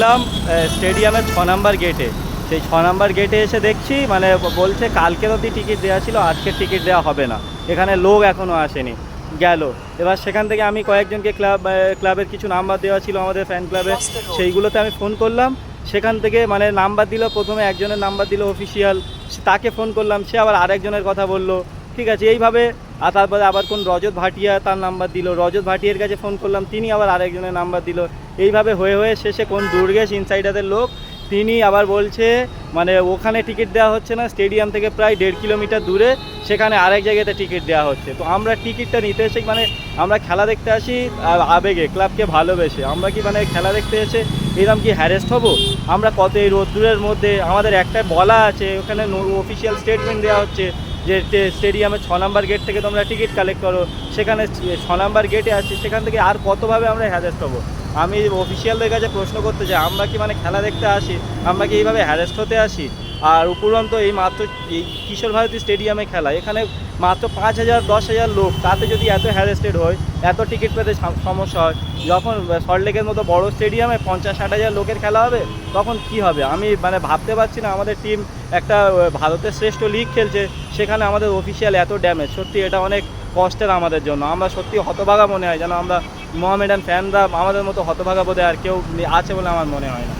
ঢুকলাম স্টেডিয়ামের ছ নাম্বার গেটে সেই ছ নাম্বার গেটে এসে দেখছি মানে বলছে কালকে অবধি টিকিট দেওয়া ছিল আজকের টিকিট দেওয়া হবে না। এখানে লোক এখনও আসেনি গেল। এবার সেখান থেকে আমি কয়েকজনকে ক্লাব ক্লাবের কিছু নাম্বার দেওয়া ছিল আমাদের ফ্যান ক্লাবে সেইগুলোতে আমি ফোন করলাম। সেখান থেকে মানে নাম্বার দিল প্রথমে একজনের নাম্বার দিল অফিসিয়াল তাকে ফোন করলাম সে আবার আরেকজনের কথা বলল। ঠিক আছে, এইভাবে, আর তারপরে আবার কোন রজত ভাটিয়া তার নাম্বার দিল। রজত ভাটিয়ার কাছে ফোন করলাম, তিনি আবার আরেকজনের নাম্বার দিল। এইভাবে হয়ে হয়ে শেষে কোন দুর্গেশ ইনসাইডারের লোক, তিনি আবার বলছে মানে ওখানে টিকিট দেওয়া হচ্ছে না স্টেডিয়াম থেকে প্রায় দেড় কিলোমিটার দূরে, সেখানে আরেক জায়গাতে টিকিট দেওয়া হচ্ছে। তো আমরা টিকিটটা নিতে এসে মানে আমরা খেলা দেখতে আসি আবেগে ক্লাবকে ভালোবেসে। আমরা কি মানে খেলা দেখতে এসে এরকম কি হ্যারেস্ট হব? আমরা কত এই রোদ্দুরের মধ্যে, আমাদের একটা বলা আছে, ওখানে অফিসিয়াল স্টেটমেন্ট দেওয়া হচ্ছে। যে স্টেডিয়ামে ছ নাম্বার গেট থেকে তোমরা টিকিট কালেক্ট করো, সেখানে ছ নাম্বার গেটে আছি সেখান থেকে আর কতভাবে আমরা হ্যারেস্ট হব? আমি অফিসিয়ালদের কাছে প্রশ্ন করতে চাই, আমরা কি মানে খেলা দেখতে আসি? আমরা কি এইভাবে হ্যারেস্ট হতে আসি? আর উপরন্ত এই মাত্র এই কিশোর ভারতী স্টেডিয়ামে খেলা। এখানে মাত্র পাঁচ হাজার, দশ হাজার লোক। তাতে যদি এত হ্যারেস্টেড হয়, এত টিকিট পেতে সমস্যা হয়, যখন সল্টলেকের মতো বড় স্টেডিয়ামে পঞ্চাশ, ষাট হাজার লোকের খেলা হবে, তখন কি হবে? আমি মানে ভাবতে পারছি না। আমাদের টিম একটা ভারতের শ্রেষ্ঠ লিগ খেলছে, সেখানে আমাদের অফিসিয়াল এত ড্যামেজ সত্যি এটা অনেক কষ্টের আমাদের জন্য। আমরা সত্যি হতভাগা মনে হয় যেন আমরা মোহামেডান ফ্যানরা আমাদের মতো হতভাগা বোধে আর কেউ আছে বলে আমার মনে হয় না।